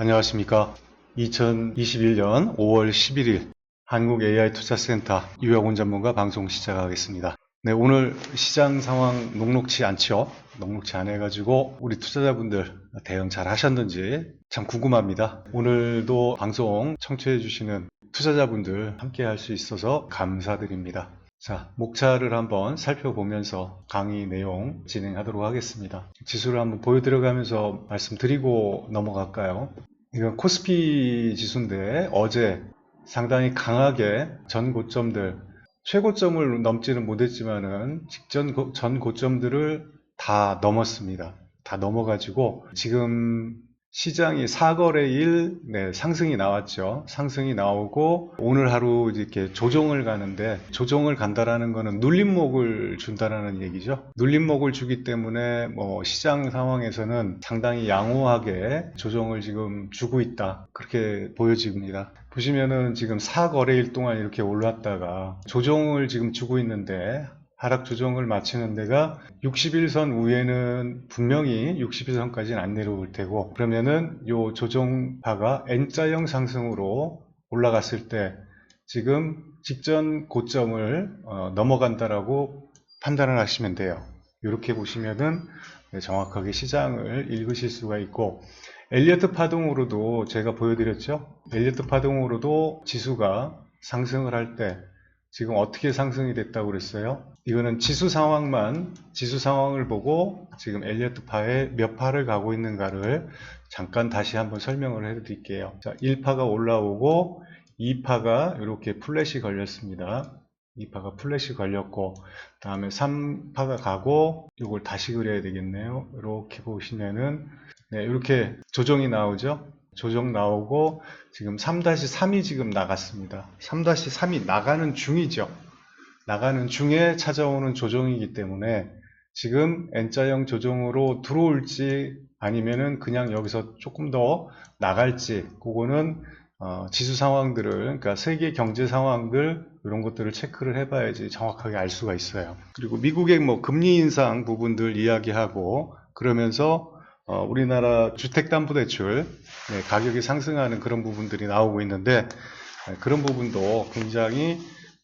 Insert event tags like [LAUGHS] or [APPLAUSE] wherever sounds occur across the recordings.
안녕하십니까. 2021년 5월 11일 한국 AI 투자센터 유영훈 전문가 방송 시작하겠습니다. 네, 오늘 시장 상황 녹록치 않죠? 녹록치 않아 가지고 우리 투자자분들 대응 잘 하셨는지 참 궁금합니다. 오늘도 방송 청취해 주시는 투자자분들 함께 할 수 있어서 감사드립니다. 자, 목차를 한번 살펴보면서 강의 내용 진행하도록 하겠습니다. 지수를 한번 보여드려가면서 말씀드리고 넘어갈까요? 이건 코스피 지수인데 어제 상당히 강하게 전 고점들, 최고점을 넘지는 못했지만은 직전 고- 전 고점들을 다 넘었습니다. 다 넘어가지고 지금 시장이 4거래 일 네, 상승이 나왔죠. 상승이 나오고 오늘 하루 이렇게 조정을 가는데 조정을 간다라는 거는 눌림목을 준다라는 얘기죠. 눌림목을 주기 때문에 뭐 시장 상황에서는 상당히 양호하게 조정을 지금 주고 있다. 그렇게 보여집니다. 보시면은 지금 4거래일 동안 이렇게 올랐다가 조정을 지금 주고 있는데 하락 조정을 마치는 데가 61선 위에는 분명히 61선까지는 안 내려올 테고 그러면은 요 조정파가 N자형 상승으로 올라갔을 때 지금 직전 고점을 어, 넘어간다라고 판단을 하시면 돼요. 이렇게 보시면은 네, 정확하게 시장을 읽으실 수가 있고 엘리어트 파동으로도 제가 보여드렸죠. 엘리어트 파동으로도 지수가 상승을 할 때 지금 어떻게 상승이 됐다고 그랬어요? 이거는 지수 상황만 지수 상황을 보고 지금 엘리어트 파에 몇 파를 가고 있는가를 잠깐 다시 한번 설명을 해 드릴게요. 자, 1파가 올라오고 2파가 이렇게 플랫이 걸렸습니다. 2파가 플랫이 걸렸고 다음에 3파가 가고 이걸 다시 그려야 되겠네요. 이렇게 보시면은 네, 이렇게 조정이 나오죠. 조정 나오고 지금 3-3이 지금 나갔습니다. 3-3이 나가는 중이죠. 나가는 중에 찾아오는 조정이기 때문에 지금 N자형 조정으로 들어올지 아니면은 그냥 여기서 조금 더 나갈지 그거는 어, 지수 상황들을 그러니까 세계 경제 상황들 이런 것들을 체크를 해봐야지 정확하게 알 수가 있어요. 그리고 미국의 뭐 금리 인상 부분들 이야기하고 그러면서 어, 우리나라 주택담보대출 네, 가격이 상승하는 그런 부분들이 나오고 있는데 네, 그런 부분도 굉장히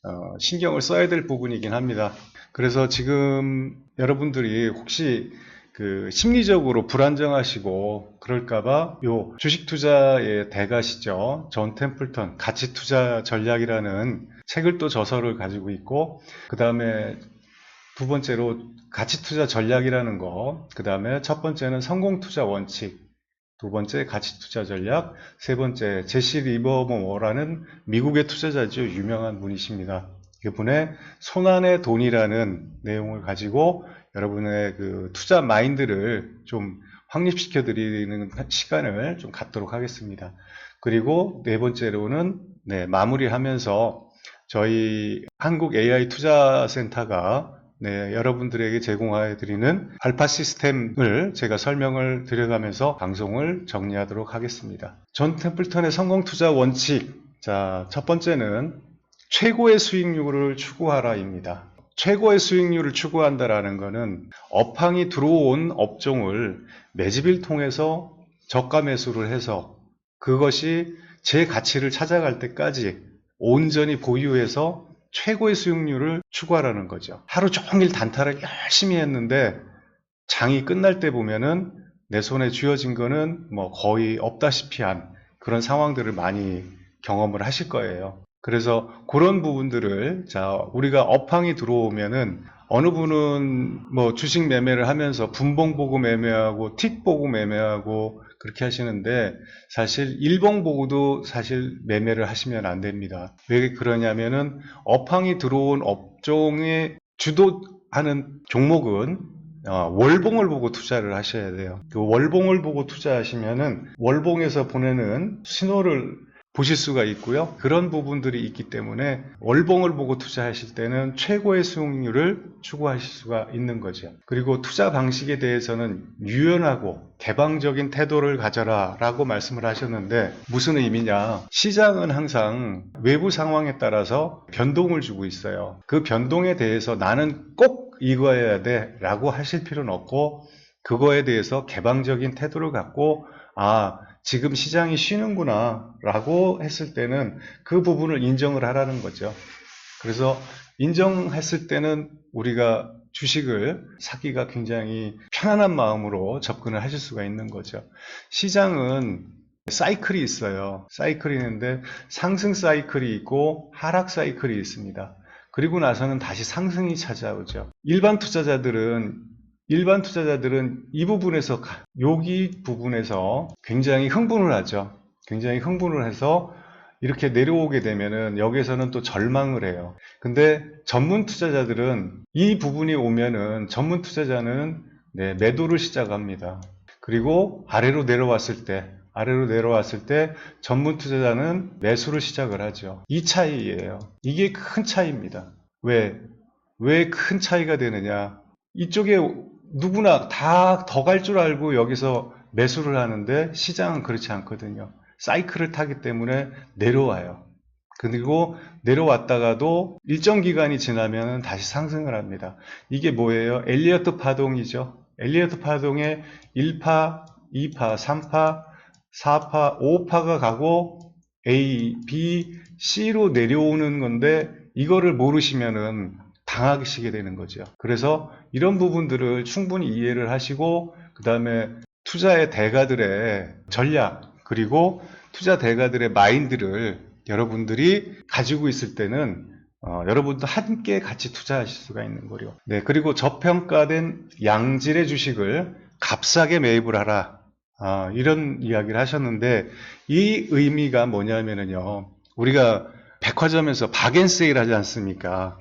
어, 신경을 써야 될 부분이긴 합니다. 그래서 지금 여러분들이 혹시 그 심리적으로 불안정하시고 그럴까봐 요 주식 투자의 대가시죠. 존 템플턴 가치 투자 전략이라는 책을 또 저서를 가지고 있고 그 다음에 두 번째로 가치 투자 전략이라는 거, 그 다음에 첫 번째는 성공 투자 원칙, 두 번째 가치 투자 전략, 세 번째 제시 리버모어라는 미국의 투자자죠. 유명한 분이십니다. 이분의 손안의 돈이라는 내용을 가지고 여러분의 그 투자 마인드를 좀 확립시켜 드리는 시간을 좀 갖도록 하겠습니다. 그리고 네 번째로는 네, 마무리하면서 저희 한국 AI 투자 센터가 네, 여러분들에게 제공해 드리는 알파 시스템을 제가 설명을 드려가면서 방송을 정리하도록 하겠습니다. 존 템플턴의 성공 투자 원칙. 자, 첫 번째는 최고의 수익률을 추구하라입니다. 최고의 수익률을 추구한다라는 것은 업황이 들어온 업종을 매집을 통해서 저가 매수를 해서 그것이 제 가치를 찾아갈 때까지 온전히 보유해서 최고의 수익률을 추구하라는 거죠. 하루 종일 단타를 열심히 했는데 장이 끝날 때 보면은 내 손에 쥐어진 거는 뭐 거의 없다시피 한 그런 상황들을 많이 경험을 하실 거예요. 그래서 그런 부분들을 자 우리가 업황이 들어오면은 어느 분은 뭐 주식 매매를 하면서 분봉 보고 매매하고 틱 보고 매매하고 그렇게 하시는데 사실 일봉 보고도 사실 매매를 하시면 안 됩니다. 왜 그러냐면은 업황이 들어온 업종의 주도하는 종목은 어, 월봉을 보고 투자를 하셔야 돼요. 그 월봉을 보고 투자하시면은 월봉에서 보내는 신호를 보실 수가 있고요. 그런 부분들이 있기 때문에 월봉을 보고 투자하실 때는 최고의 수익률을 추구하실 수가 있는 거죠. 그리고 투자 방식에 대해서는 유연하고 개방적인 태도를 가져라 라고 말씀을 하셨는데 무슨 의미냐. 시장은 항상 외부 상황에 따라서 변동을 주고 있어요. 그 변동에 대해서 나는 꼭 이거여야 돼 라고 하실 필요는 없고 그거에 대해서 개방적인 태도를 갖고 아 지금 시장이 쉬는구나 라고 했을 때는 그 부분을 인정을 하라는 거죠. 그래서 인정했을 때는 우리가 주식을 사기가 굉장히 편안한 마음으로 접근을 하실 수가 있는 거죠. 시장은 사이클이 있어요. 사이클이 있는데 상승 사이클이 있고 하락 사이클이 있습니다. 그리고 나서는 다시 상승이 찾아오죠. 일반 투자자들은 일반 투자자들은 이 부분에서 가- 여기 부분에서 굉장히 흥분을 하죠. 굉장히 흥분을 해서 이렇게 내려오게 되면은 여기서는 또 절망을 해요. 근데 전문 투자자들은 이 부분이 오면은 전문 투자자는 네, 매도를 시작합니다. 그리고 아래로 내려왔을 때 아래로 내려왔을 때 전문 투자자는 매수를 시작을 하죠. 이 차이예요. 이게 큰 차이입니다. 왜? 왜 큰 차이가 되느냐? 이쪽에 누구나 다 더 갈 줄 알고 여기서 매수를 하는데 시장은 그렇지 않거든요. 사이클을 타기 때문에 내려와요. 그리고 내려왔다가도 일정 기간이 지나면 다시 상승을 합니다. 이게 뭐예요? 엘리어트 파동이죠. 엘리어트 파동에 1파, 2파, 3파, 4파, 5파가 가고 A, B, C로 내려오는 건데 이거를 모르시면은 당하시게 되는 거죠. 그래서 이런 부분들을 충분히 이해를 하시고 그 다음에 투자의 대가들의 전략 그리고 투자 대가들의 마인드를 여러분들이 가지고 있을 때는 어, 여러분도 함께 같이 투자하실 수가 있는 거요. 네, 그리고 저평가된 양질의 주식을 값싸게 매입을 하라. 아, 이런 이야기를 하셨는데 이 의미가 뭐냐면은요. 우리가 백화점에서 박앤세일 하지 않습니까?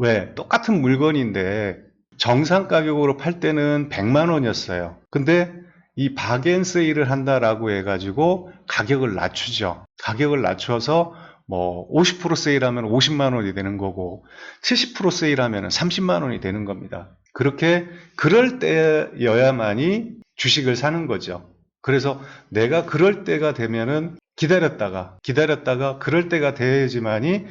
왜? 똑같은 물건인데 정상 가격으로 팔 때는 100만 원이었어요. 근데 이 박앤세일을 한다라고 해가지고 가격을 낮추죠. 가격을 낮춰서 뭐 50% 세일하면 50만 원이 되는 거고 70% 세일하면 30만 원이 되는 겁니다. 그렇게 그럴 때여야만이 주식을 사는 거죠. 그래서 내가 그럴 때가 되면은 기다렸다가 기다렸다가 그럴 때가 돼야지만이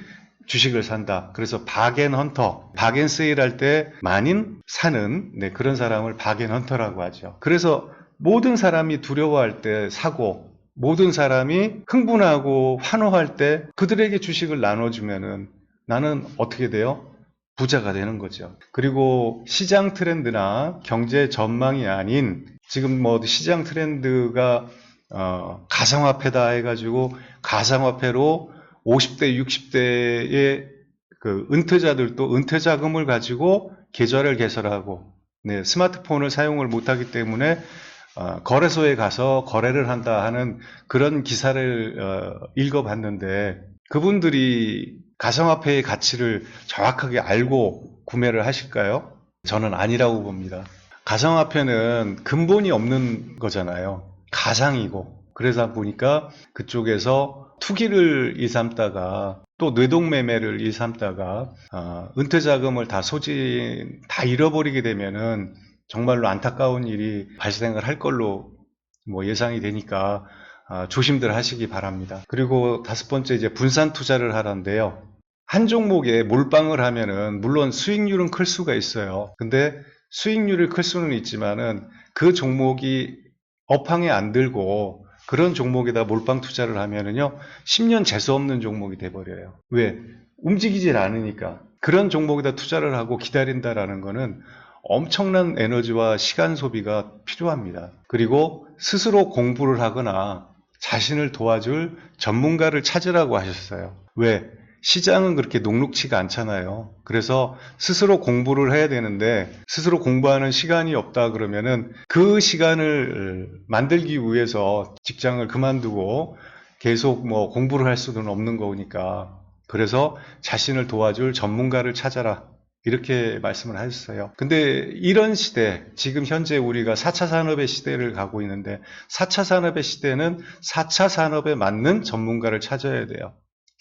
주식을 산다. 그래서 박앤 헌터, 박앤 세일할 때 많이 사는 네, 그런 사람을 박앤 헌터라고 하죠. 그래서 모든 사람이 두려워할 때 사고 모든 사람이 흥분하고 환호할 때 그들에게 주식을 나눠주면은 나는 어떻게 돼요? 부자가 되는 거죠. 그리고 시장 트렌드나 경제 전망이 아닌 지금 뭐 시장 트렌드가 어, 가상화폐다 해가지고 가상화폐로 50대, 60대의 그 은퇴자들도 은퇴 자금을 가지고 계좌를 개설하고 네, 스마트폰을 사용을 못하기 때문에 어, 거래소에 가서 거래를 한다 하는 그런 기사를 어, 읽어봤는데 그분들이 가상화폐의 가치를 정확하게 알고 구매를 하실까요? 저는 아니라고 봅니다. 가상화폐는 근본이 없는 거잖아요. 가상이고. 그래서 보니까 그쪽에서 투기를 일삼다가 또 뇌동매매를 일삼다가 어, 은퇴 자금을 다 소진 다 잃어버리게 되면은 정말로 안타까운 일이 발생을 할 걸로 뭐 예상이 되니까 아, 조심들 하시기 바랍니다. 그리고 다섯 번째 이제 분산 투자를 하라는데요. 한 종목에 몰빵을 하면은 물론 수익률은 클 수가 있어요. 근데 수익률이 클 수는 있지만은 그 종목이 업황에 안 들고 그런 종목에다 몰빵 투자를 하면은요 10년 재수 없는 종목이 돼버려요. 왜? 움직이질 않으니까 그런 종목에다 투자를 하고 기다린다라는 거는 엄청난 에너지와 시간 소비가 필요합니다. 그리고 스스로 공부를 하거나 자신을 도와줄 전문가를 찾으라고 하셨어요. 왜? 시장은 그렇게 녹록치가 않잖아요. 그래서 스스로 공부를 해야 되는데 스스로 공부하는 시간이 없다 그러면은 그 시간을 만들기 위해서 직장을 그만두고 계속 뭐 공부를 할 수는 없는 거니까 그래서 자신을 도와줄 전문가를 찾아라. 이렇게 말씀을 하셨어요. 근데 이런 시대, 지금 현재 우리가 4차 산업의 시대를 가고 있는데 4차 산업의 시대는 4차 산업에 맞는 전문가를 찾아야 돼요.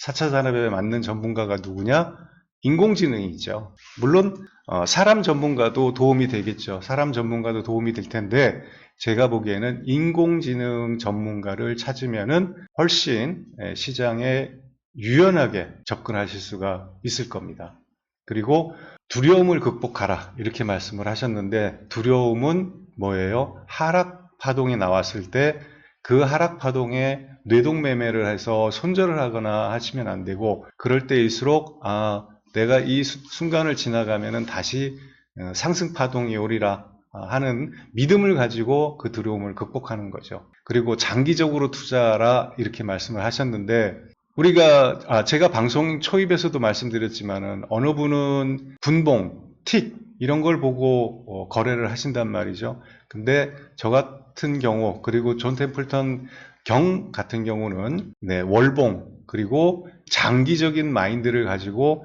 4차 산업에 맞는 전문가가 누구냐? 인공지능이죠. 물론 어, 사람 전문가도 도움이 되겠죠. 사람 전문가도 도움이 될 텐데 제가 보기에는 인공지능 전문가를 찾으면은 훨씬 예, 시장에 유연하게 접근하실 수가 있을 겁니다. 그리고 두려움을 극복하라 이렇게 말씀을 하셨는데 두려움은 뭐예요? 하락 파동이 나왔을 때 그 하락 파동에 뇌동매매를 해서 손절을 하거나 하시면 안 되고 그럴 때일수록 아 내가 이 수- 순간을 지나가면은 다시 어, 상승 파동이 오리라 아, 하는 믿음을 가지고 그 두려움을 극복하는 거죠. 그리고 장기적으로 투자라 이렇게 말씀을 하셨는데 우리가 아, 제가 방송 초입에서도 말씀드렸지만은 어느 분은 분봉, 틱 이런 걸 보고 어, 거래를 하신단 말이죠. 근데 저 같은 경우 그리고 존 템플턴 경 같은 경우는 네, 월봉 그리고 장기적인 마인드를 가지고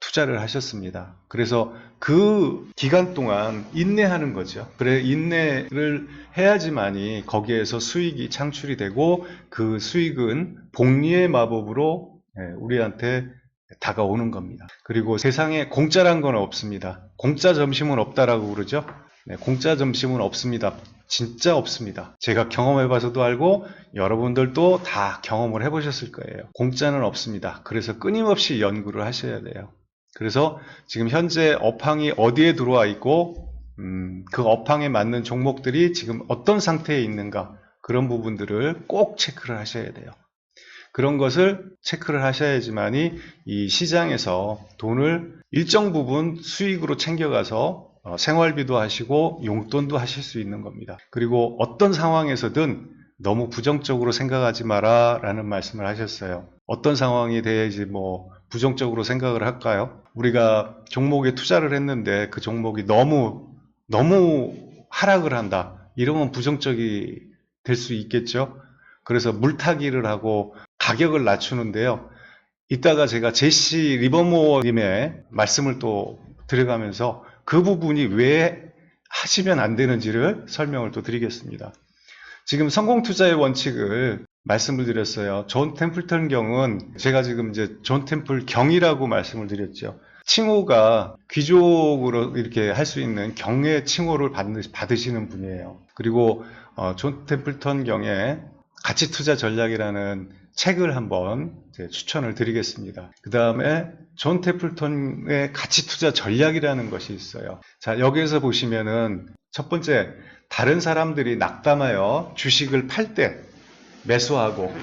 투자를 하셨습니다. 그래서 그 기간 동안 인내하는 거죠. 그래 인내를 해야지만이 거기에서 수익이 창출이 되고 그 수익은 복리의 마법으로 예, 우리한테 다가오는 겁니다. 그리고 세상에 공짜란 건 없습니다. 공짜 점심은 없다라고 그러죠. 네, 공짜 점심은 없습니다. 진짜 없습니다. 제가 경험해봐서도 알고 여러분들도 다 경험을 해보셨을 거예요. 공짜는 없습니다. 그래서 끊임없이 연구를 하셔야 돼요. 그래서 지금 현재 업황이 어디에 들어와 있고 음, 그 업황에 맞는 종목들이 지금 어떤 상태에 있는가 그런 부분들을 꼭 체크를 하셔야 돼요. 그런 것을 체크를 하셔야지만이 이 시장에서 돈을 일정 부분 수익으로 챙겨가서 어, 생활비도 하시고 용돈도 하실 수 있는 겁니다. 그리고 어떤 상황에서든 너무 부정적으로 생각하지 마라 라는 말씀을 하셨어요. 어떤 상황이 돼야지 뭐 부정적으로 생각을 할까요? 우리가 종목에 투자를 했는데 그 종목이 너무 너무 하락을 한다. 이러면 부정적이 될 수 있겠죠. 그래서 물타기를 하고 가격을 낮추는데요. 이따가 제가 제시 리버모어님의 말씀을 또 들어가면서 그 부분이 왜 하시면 안 되는지를 설명을 또 드리겠습니다. 지금 성공 투자의 원칙을 말씀을 드렸어요. 존 템플턴 경은 제가 지금 이제 존 템플 경이라고 말씀을 드렸죠. 칭호가 귀족으로 이렇게 할 수 있는 경의 칭호를 받으, 시는 분이에요. 그리고 어, 존 템플턴 경의 가치 투자 전략이라는 책을 한번 추천을 드리겠습니다. 그 다음에 존 테플턴의 가치 투자 전략이라는 것이 있어요. 자, 여기에서 보시면은 첫 번째, 다른 사람들이 낙담하여 주식을 팔 때 매수하고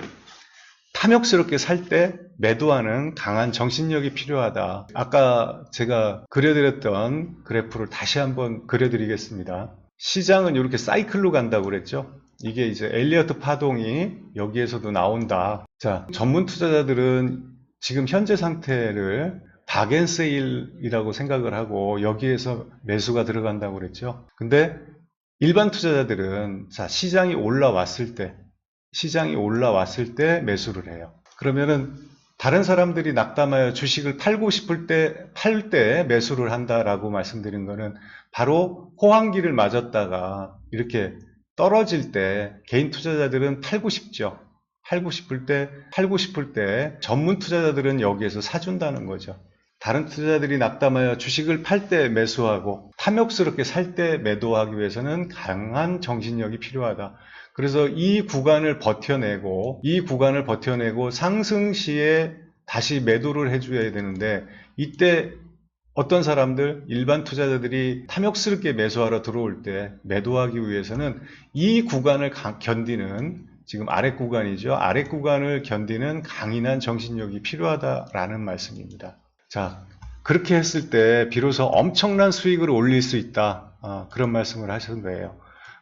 탐욕스럽게 살 때 매도하는 강한 정신력이 필요하다. 아까 제가 그려드렸던 그래프를 다시 한번 그려드리겠습니다. 시장은 이렇게 사이클로 간다고 그랬죠. 이게 이제 엘리어트 파동이 여기에서도 나온다. 자, 전문 투자자들은 지금 현재 상태를 박앤세일이라고 생각을 하고 여기에서 매수가 들어간다고 그랬죠. 근데 일반 투자자들은 자, 시장이 올라왔을 때 시장이 올라왔을 때 매수를 해요. 그러면은 다른 사람들이 낙담하여 주식을 팔고 싶을 때, 팔 때 매수를 한다라고 말씀드린 거는 바로 호황기를 맞았다가 이렇게 떨어질 때 개인 투자자들은 팔고 싶죠. 팔고 싶을 때, 팔고 싶을 때 전문 투자자들은 여기에서 사준다는 거죠. 다른 투자자들이 낙담하여 주식을 팔 때 매수하고 탐욕스럽게 살 때 매도하기 위해서는 강한 정신력이 필요하다. 그래서 이 구간을 버텨내고 이 구간을 버텨내고 상승 시에 다시 매도를 해줘야 되는데 이때 어떤 사람들 일반 투자자들이 탐욕스럽게 매수하러 들어올 때 매도하기 위해서는 이 구간을 가- 견디는 지금 아래 구간이죠. 아래 구간을 견디는 강인한 정신력이 필요하다라는 말씀입니다. 자, 그렇게 했을 때 비로소 엄청난 수익을 올릴 수 있다. 아, 그런 말씀을 하신 거예요.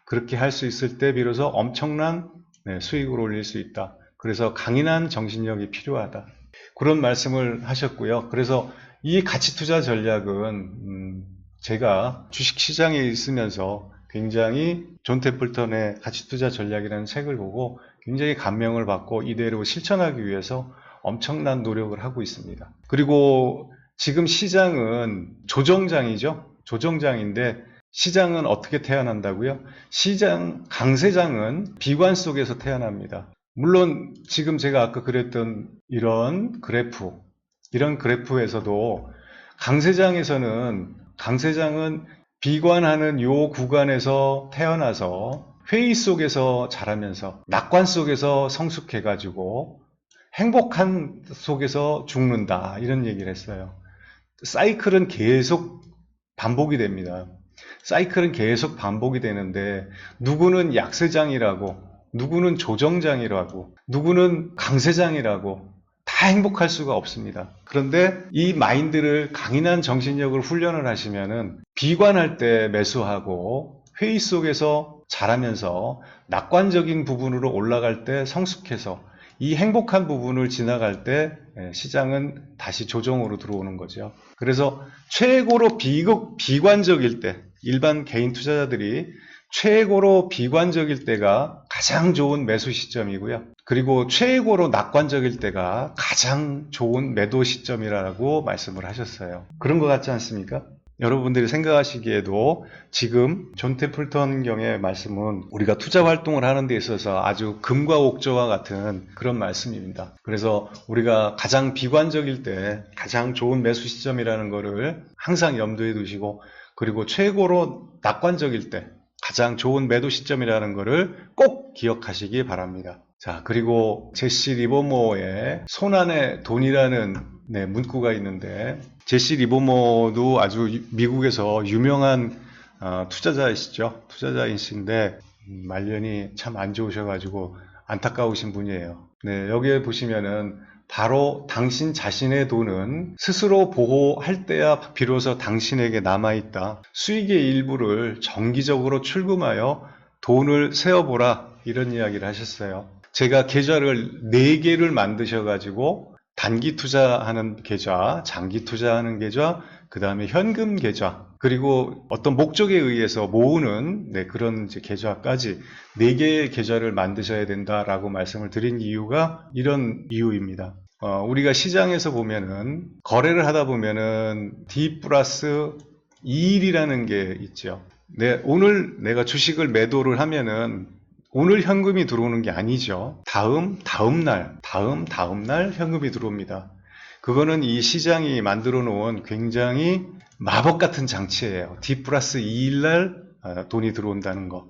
그렇게 할 수 있을 때 비로소 엄청난 네, 수익을 올릴 수 있다. 그래서 강인한 정신력이 필요하다. 그런 말씀을 하셨고요. 그래서 이 가치 투자 전략은 음, 제가 주식 시장에 있으면서 굉장히 존 테플턴의 가치 투자 전략이라는 책을 보고 굉장히 감명을 받고 이대로 실천하기 위해서 엄청난 노력을 하고 있습니다. 그리고 지금 시장은 조정장이죠. 조정장인데 시장은 어떻게 태어난다고요? 시장, 강세장은 비관 속에서 태어납니다. 물론 지금 제가 아까 그랬던 이런 그래프, 이런 그래프에서도 강세장에서는, 강세장은 비관하는 요 구간에서 태어나서 회의 속에서 자라면서 낙관 속에서 성숙해가지고 행복한 속에서 죽는다. 이런 얘기를 했어요. 사이클은 계속 반복이 됩니다. 사이클은 계속 반복이 되는데 누구는 약세장이라고 누구는 조정장이라고, 누구는 강세장이라고, 다 행복할 수가 없습니다. 그런데 이 마인드를 강인한 정신력을 훈련을 하시면은 비관할 때 매수하고 회의 속에서 잘하면서 낙관적인 부분으로 올라갈 때 성숙해서 이 행복한 부분을 지나갈 때 예, 시장은 다시 조정으로 들어오는 거죠. 그래서 최고로 비극, 비관적일 때 일반 개인 투자자들이 최고로 비관적일 때가 가장 좋은 매수 시점이고요. 그리고 최고로 낙관적일 때가 가장 좋은 매도 시점이라고 말씀을 하셨어요. 그런 것 같지 않습니까? 여러분들이 생각하시기에도 지금 존 테플턴 경의 말씀은 우리가 투자 활동을 하는 데 있어서 아주 금과 옥저와 같은 그런 말씀입니다. 그래서 우리가 가장 비관적일 때 가장 좋은 매수 시점이라는 것을 항상 염두에 두시고 그리고 최고로 낙관적일 때 가장 좋은 매도 시점이라는 것을 꼭 기억하시기 바랍니다. 자, 그리고 제시 리버모어의 손안에 돈이라는 네, 문구가 있는데 제시 리버모도 아주 유- 미국에서 유명한 어, 투자자이시죠. 투자자이신데 음, 말년이 참 안 좋으셔가지고 안타까우신 분이에요. 네, 여기에 보시면은 바로 당신 자신의 돈은 스스로 보호할 때야 비로소 당신에게 남아있다. 수익의 일부를 정기적으로 출금하여 돈을 세어보라. 이런 이야기를 하셨어요. 제가 계좌를 4개를 만드셔가지고 단기 투자하는 계좌, 장기 투자하는 계좌, 그 다음에 현금 계좌, 그리고 어떤 목적에 의해서 모으는 네, 그런 계좌까지 네 개의 계좌를 만드셔야 된다라고 말씀을 드린 이유가 이런 이유입니다. 어, 우리가 시장에서 보면은 거래를 하다 보면은 D 플러스 2일이라는 게 있죠. 네, 오늘 내가 주식을 매도를 하면은 오늘 현금이 들어오는 게 아니죠. 다음, 다음 날, 다음, 다음 날 현금이 들어옵니다. 그거는 이 시장이 만들어 놓은 굉장히 마법 같은 장치예요. D 플러스 2일 날 아, 돈이 들어온다는 거.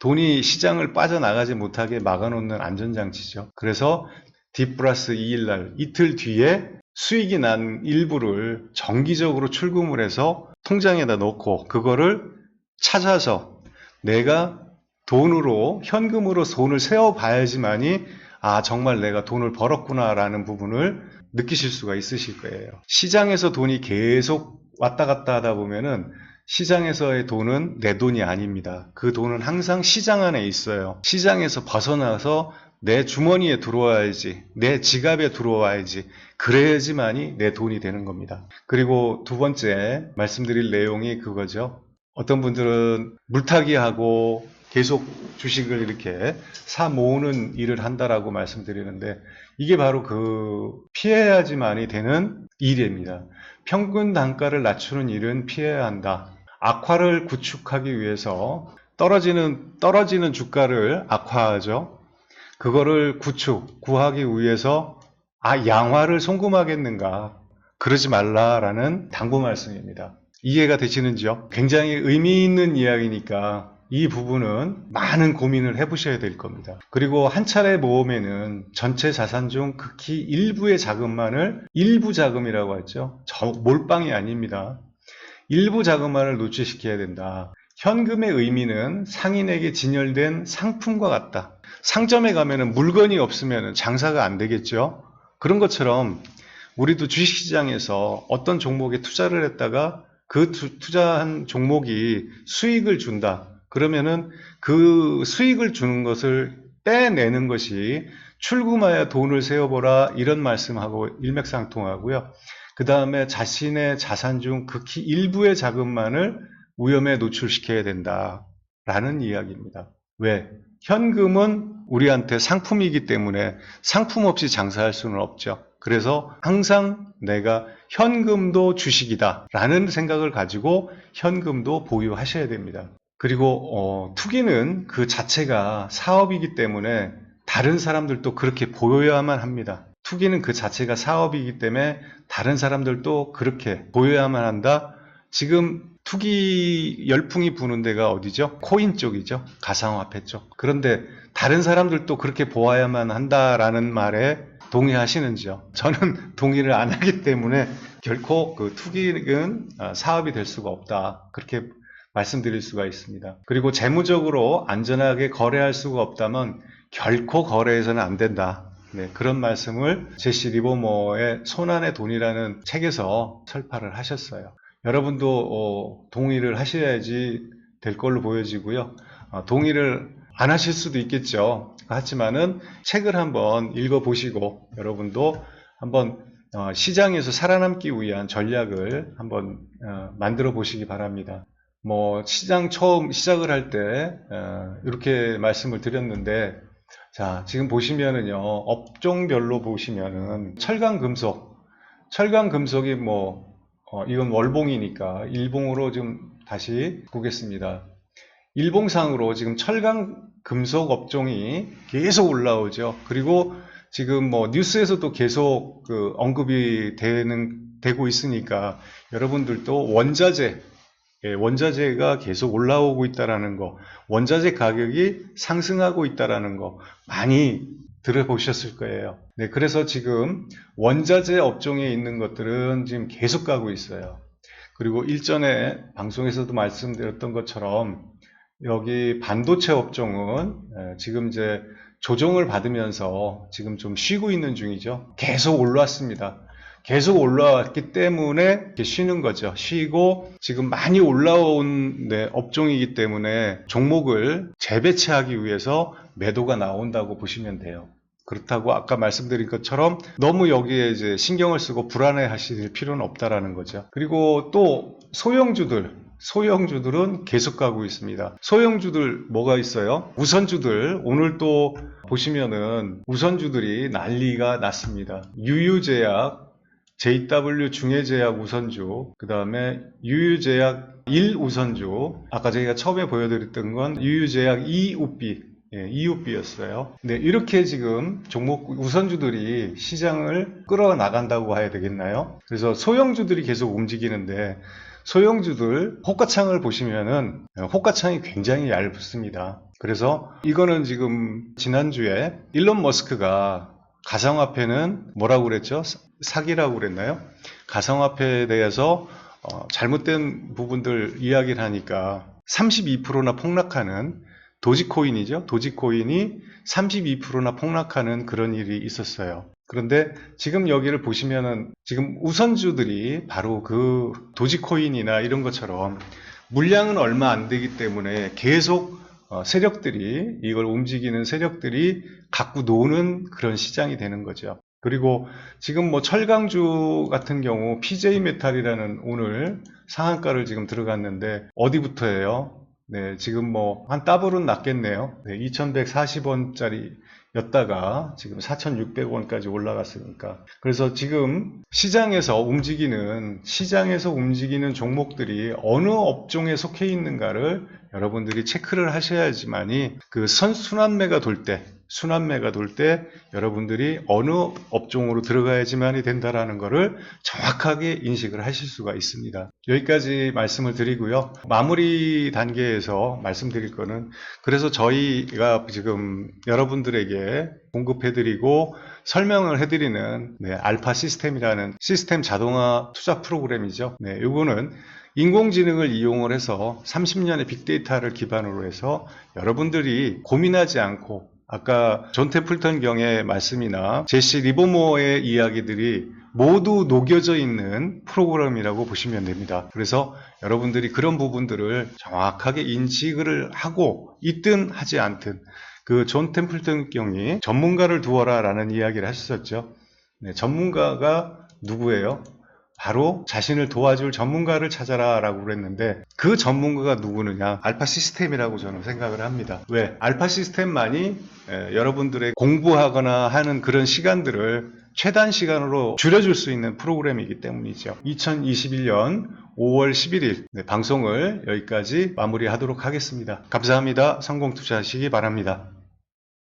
돈이 시장을 빠져나가지 못하게 막아놓는 안전장치죠. 그래서 D 플러스 2일 날 이틀 뒤에 수익이 난 일부를 정기적으로 출금을 해서 통장에다 넣고 그거를 찾아서 내가 돈으로 현금으로 돈을 세어 봐야지만이 아 정말 내가 돈을 벌었구나라는 부분을 느끼실 수가 있으실 거예요. 시장에서 돈이 계속 왔다 갔다 하다 보면은 시장에서의 돈은 내 돈이 아닙니다. 그 돈은 항상 시장 안에 있어요. 시장에서 벗어나서 내 주머니에 들어와야지, 내 지갑에 들어와야지, 그래야지만이 내 돈이 되는 겁니다. 그리고 두 번째 말씀드릴 내용이 그거죠. 어떤 분들은 물타기 하고 계속 주식을 이렇게 사 모으는 일을 한다라고 말씀드리는데 이게 바로 그 피해야지만이 되는 일입니다. 평균 단가를 낮추는 일은 피해야 한다. 악화를 구축하기 위해서 떨어지는 떨어지는 주가를 악화하죠. 그거를 구축 구하기 위해서 아 양화를 송금하겠는가? 그러지 말라라는 당부 말씀입니다. 이해가 되시는지요? 굉장히 의미 있는 이야기니까 이 부분은 많은 고민을 해보셔야 될 겁니다. 그리고 한 차례 모험에는 전체 자산 중 극히 일부의 자금만을 일부 자금이라고. 저 몰빵이 아닙니다. 일부 자금만을 노출시켜야 된다. 현금의 의미는 상인에게 진열된 상품과 같다. 상점에 가면은 물건이 없으면 장사가 안 되겠죠. 그런 것처럼 우리도 주식시장에서 어떤 종목에 투자를 했다가 그 투, 투자한 종목이 수익을 준다. 그러면은 그 수익을 주는 것을 빼내는 것이 출금하여 돈을 세어보라 이런 말씀하고 일맥상통하고요. 그 다음에 자신의 자산 중 극히 일부의 자금만을 위험에 노출시켜야 된다라는 이야기입니다. 왜? 현금은 우리한테 상품이기 때문에 상품 없이 장사할 수는 없죠. 그래서 항상 내가 현금도 주식이다 라는 생각을 가지고 현금도 보유하셔야 됩니다. 그리고 어, 투기는 그 자체가 사업이기 때문에 다른 사람들도 그렇게 보여야만 합니다. 투기는 그 자체가 사업이기 때문에 다른 사람들도 그렇게 보여야만 한다. 지금 투기 열풍이 부는 데가 어디죠? 코인 쪽이죠. 가상화폐 쪽. 그런데 다른 사람들도 그렇게 보아야만 한다라는 말에 동의하시는지요? 저는 [LAUGHS] 동의를 안 하기 때문에 결코 그 투기는 어, 사업이 될 수가 없다. 그렇게 말씀드릴 수가 있습니다. 그리고 재무적으로 안전하게 거래할 수가 없다면 결코 거래해서는 안 된다. 네, 그런 말씀을 제시 리버머의 손안의 돈이라는 책에서 설파를 하셨어요. 여러분도 어, 동의를 하셔야지 될 걸로 보여지고요. 어, 동의를 안 하실 수도 있겠죠. 하지만은 책을 한번 읽어보시고 여러분도 한번 어, 시장에서 살아남기 위한 전략을 한번 어, 만들어 보시기 바랍니다. 뭐 시장 처음 시작을 할때 어, 이렇게 말씀을 드렸는데 자 지금 보시면은요 업종별로 보시면은 철강 금속 철강 금속이 뭐 어, 이건 월봉이니까 일봉으로 좀 다시 보겠습니다. 일봉상으로 지금 철강 금속 업종이 계속 올라오죠. 그리고 지금 뭐 뉴스에서도 계속 그 언급이 되는 되고 있으니까 여러분들도 원자재 예, 원자재가 계속 올라오고 있다라는 거, 원자재 가격이 상승하고 있다라는 거 많이 들어보셨을 거예요. 네, 그래서 지금 원자재 업종에 있는 것들은 지금 계속 가고 있어요. 그리고 일전에 방송에서도 말씀드렸던 것처럼 여기 반도체 업종은 예, 지금 이제 조정을 받으면서 지금 좀 쉬고 있는 중이죠. 계속 올랐습니다. 계속 올라왔기 때문에 쉬는 거죠. 쉬고 지금 많이 올라온 네, 업종이기 때문에 종목을 재배치하기 위해서 매도가 나온다고 보시면 돼요. 그렇다고 아까 말씀드린 것처럼 너무 여기에 이제 신경을 쓰고 불안해 하실 필요는 없다라는 거죠. 그리고 또 소형주들, 소형주들은 계속 가고 있습니다. 소형주들 뭐가 있어요? 우선주들 오늘 또 보시면은 우선주들이 난리가 났습니다. 유유제약, JW 중해제약 우선주, 그 다음에 유유제약 1 우선주, 아까 저희가 처음에 보여드렸던 건 유유제약 2 우비, 예, EUB였어요. 네, 이렇게 지금 종목 우선주들이 시장을 끌어나간다고 해야 되겠나요? 그래서 소형주들이 계속 움직이는데 소형주들 호가창을 보시면은 호가창이 굉장히 얇습니다. 그래서 이거는 지금 지난주에 일론 머스크가 가상화폐는 뭐라고 그랬죠? 사기라고 그랬나요? 가상화폐에 대해서 어, 잘못된 부분들 이야기를 하니까 32%나 폭락하는 도지코인이죠. 도지코인이 32%나 폭락하는 그런 일이 있었어요. 그런데 지금 여기를 보시면은 지금 우선주들이 바로 그 도지코인이나 이런 것처럼 물량은 얼마 안 되기 때문에 계속 어, 세력들이 이걸 움직이는 세력들이 갖고 노는 그런 시장이 되는 거죠. 그리고 지금 뭐 철강주 같은 경우 PJ 메탈이라는 오늘 상한가를 지금 들어갔는데 어디부터예요? 네, 지금 뭐 한 따블은 낮겠네요. 네, 2140원짜리 였다가 지금 4,600원까지 올라갔으니까. 그래서 지금 시장에서 움직이는, 시장에서 움직이는 종목들이 어느 업종에 속해 있는가를 여러분들이 체크를 하셔야지만이 그 선순환매가 돌 때, 순환매가 돌 때 여러분들이 어느 업종으로 들어가야지만이 된다라는 것을 정확하게 인식을 하실 수가 있습니다. 여기까지 말씀을 드리고요. 마무리 단계에서 말씀드릴 거는 그래서 저희가 지금 여러분들에게 공급해드리고 설명을 해드리는 네, 알파 시스템이라는 시스템 자동화 투자 프로그램이죠. 네, 이거는 인공지능을 이용을 해서 30년의 빅데이터를 기반으로 해서 여러분들이 고민하지 않고 아까 존 테플턴 경의 말씀이나 제시 리버모어의 이야기들이 모두 녹여져 있는 프로그램이라고 보시면 됩니다. 그래서 여러분들이 그런 부분들을 정확하게 인식을 하고 있든 하지 않든 그 존 템플턴 경이 전문가를 두어라 라는 이야기를 하셨었죠. 네, 전문가가 누구예요? 바로 자신을 도와줄 전문가를 찾아라 라고 그랬는데 그 전문가가 누구느냐? 알파 시스템이라고 저는 생각을 합니다. 왜? 알파 시스템만이 에, 여러분들의 공부하거나 하는 그런 시간들을 최단 시간으로 줄여줄 수 있는 프로그램이기 때문이죠. 2021년 5월 11일. 네, 방송을 여기까지 마무리하도록 하겠습니다. 감사합니다. 성공 투자하시기 바랍니다